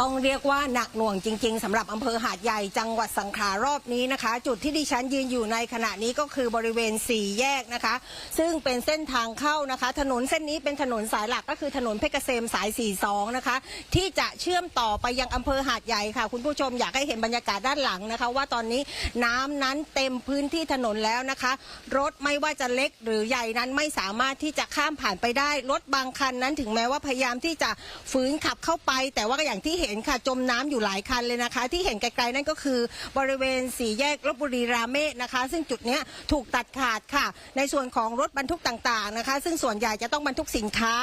ต้องเรียกว่าหนักหน่วงจริง ๆสำหรับอำเภอหาดใหญ่จังหวัดสังขลารอบนี้นะคะ จุดที่ดิฉันยืนอยู่ในขณะนี้ก็คือบริเวณสี่แยกนะคะ ซึ่งเป็นเส้นทางเข้านะคะ ถนนเส้นนี้เป็นถนนสายหลักก็คือถนนเพชรเกษมสาย 42 นะคะ ที่จะเชื่อมต่อไปยังอำเภอหาดใหญ่ค่ะ คุณผู้ชมอยากให้เห็นบรรยากาศด้านหลังนะคะ ว่าตอนนี้น้ำนั้นเต็มพื้นที่ถนนแล้วนะคะ รถไม่ว่าจะเล็กหรือใหญ่นั้นไม่สามารถที่จะข้ามผ่านไปได้รถบางคันนั้นถึงแม้ว่าพยายามที่จะฝืนขับเข้าไป แต่ว่าก็อย่างที่เห็นค่ะจมน้ำอยู่หลายคันเลยนะคะ ที่เห็นไกลๆนั่นก็คือบริเวณสี่แยกลบบุรีราเมศนะคะ ซึ่งจุดนี้ถูกตัดขาดค่ะ ในส่วนของรถบรรทุกต่างๆนะคะ ซึ่งส่วนใหญ่จะต้องบรรทุกสินค้า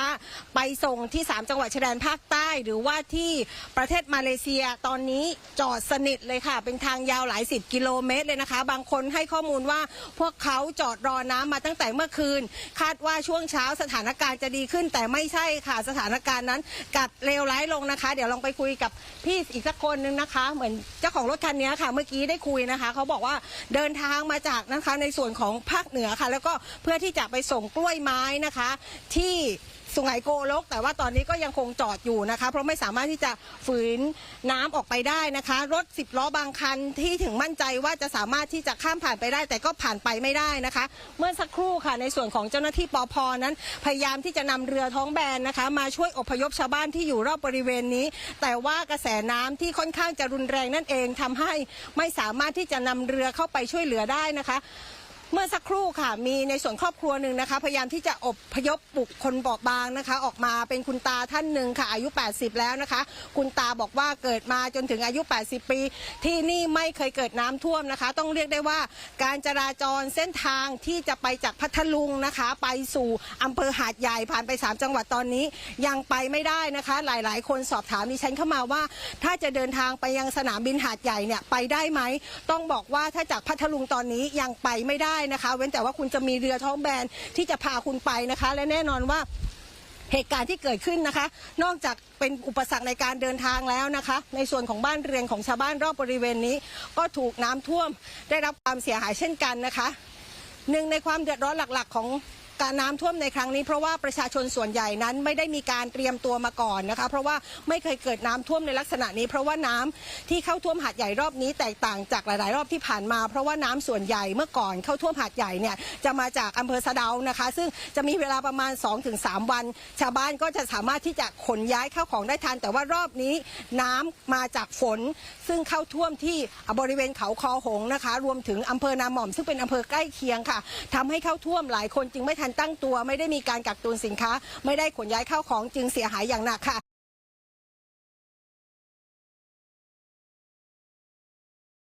ไปส่งที่ 3 จังหวัดชายแดนภาคใต้ หรือว่าที่ประเทศมาเลเซียตอนนี้จอดสนิทเลยค่ะ เป็นทางยาวหลายสิบกิโลเมตรเลยนะคะ บางคนให้ข้อมูลว่าพวกเขาจอดรอน้ำมาตั้งแต่เมื่อคืน คาดว่าช่วงเช้าสถานการณ์จะดีขึ้นแต่ไม่ใช่ค่ะสถานการณ์นั้นกลับเลวร้ายลงนะคะ เดี๋ยวลองไปคุยกับพี่อีกสักคนนึงนะคะ เหมือนเจ้าของรถคันนี้ค่ะ เมื่อกี้ได้คุยนะคะเขาบอกว่าเดินทางมาจากนะคะในส่วนของภาคเหนือค่ะ แล้วก็เพื่อที่จะไปส่งกล้วยไม้นะคะ ที่ สุไหงโกลก แต่ว่าตอนนี้ก็ยังคงจอดอยู่นะคะ เพราะไม่สามารถที่จะฝืนน้ำออกไปได้นะคะ รถสิบล้อบางคันที่ถึงมั่นใจว่าจะสามารถที่จะข้ามผ่านไปได้ แต่ก็ผ่านไปไม่ได้นะคะ เมื่อสักครู่ค่ะในส่วนของเจ้าหน้าที่ปอพนั้น พยายามที่จะนำเรือท้องแบนนะคะ มาช่วยอพยพชาวบ้านที่อยู่รอบบริเวณนี้ แต่ว่ากระแสน้ำที่ค่อนข้างจะรุนแรงนั่นเองทำให้ไม่สามารถที่จะนำเรือเข้าไปช่วยเหลือได้นะคะ เมื่อสักครู่ค่ะ มีในส่วนครอบครัวหนึ่งนะคะ พยายามที่จะอบพยพบุคคลบอบบางนะคะ ออกมาเป็นคุณตาท่านหนึ่งค่ะ อายุ 80 แล้วนะคะ คุณตาบอกว่าเกิดมาจนถึงอายุ 80 ปี ที่นี่ไม่เคยเกิดน้ำท่วมนะคะ ต้องเรียกได้ว่าการจราจรเส้นทางที่จะไปจากพัทลุงนะคะ ไปสู่อำเภอหาดใหญ่ผ่านไป 3 จังหวัดตอนนี้ยังไปไม่ได้นะคะ หลายๆ คนสอบถามดิฉันเข้ามาว่า ถ้าจะเดินทางไปยังสนามบินหาดใหญ่เนี่ยไปได้ไหมต้องบอกว่าถ้าจากพัทลุงตอนนี้ยังไปไม่ได้นะคะ เว้นแต่ว่าคุณจะมีเรือท้องแบนที่จะพาคุณไปนะคะ และแน่นอนว่าเหตุการณ์ที่เกิดขึ้นนะคะ นอกจากเป็นอุปสรรคในการเดินทางแล้วนะคะ ในส่วนของบ้านเรือนของชาวบ้านรอบบริเวณนี้ ก็ถูกน้ำท่วมได้รับความเสียหายเช่นกันนะคะหนึ่งในความเดือดร้อนหลักๆ ของ การน้ำท่วมในครั้งนี้เพราะว่าประชาชนส่วนใหญ่นั้นไม่ได้มีการเตรียมตัวมาก่อนนะคะ เพราะว่าไม่เคยเกิดน้ำท่วมในลักษณะนี้ เพราะว่าน้ำที่เข้าท่วมหาดใหญ่รอบนี้แตกต่างจากหลาย ๆ รอบที่ผ่านมา เพราะว่าน้ำส่วนใหญ่เมื่อก่อนเข้าท่วมหาดใหญ่เนี่ยจะมาจากอำเภอสะเดานะคะ ซึ่งจะมีเวลาประมาณ 2-3 วัน ชาวบ้านก็จะสามารถที่จะขนย้ายเข้าของได้ทัน แต่ว่ารอบนี้น้ำมาจากฝน ซึ่งเข้าท่วมที่บริเวณเขาคอหงนะคะ รวมถึงอำเภอนาหม่อม ซึ่งเป็นอำเภอใกล้เคียงค่ะทำให้เข้าท่วมหลายคนจึงไม่ทันตั้งตัว ไม่ได้มีการกักตุนสินค้า ไม่ได้ขนย้ายเข้าของจึงเสียหายอย่างหนักค่ะ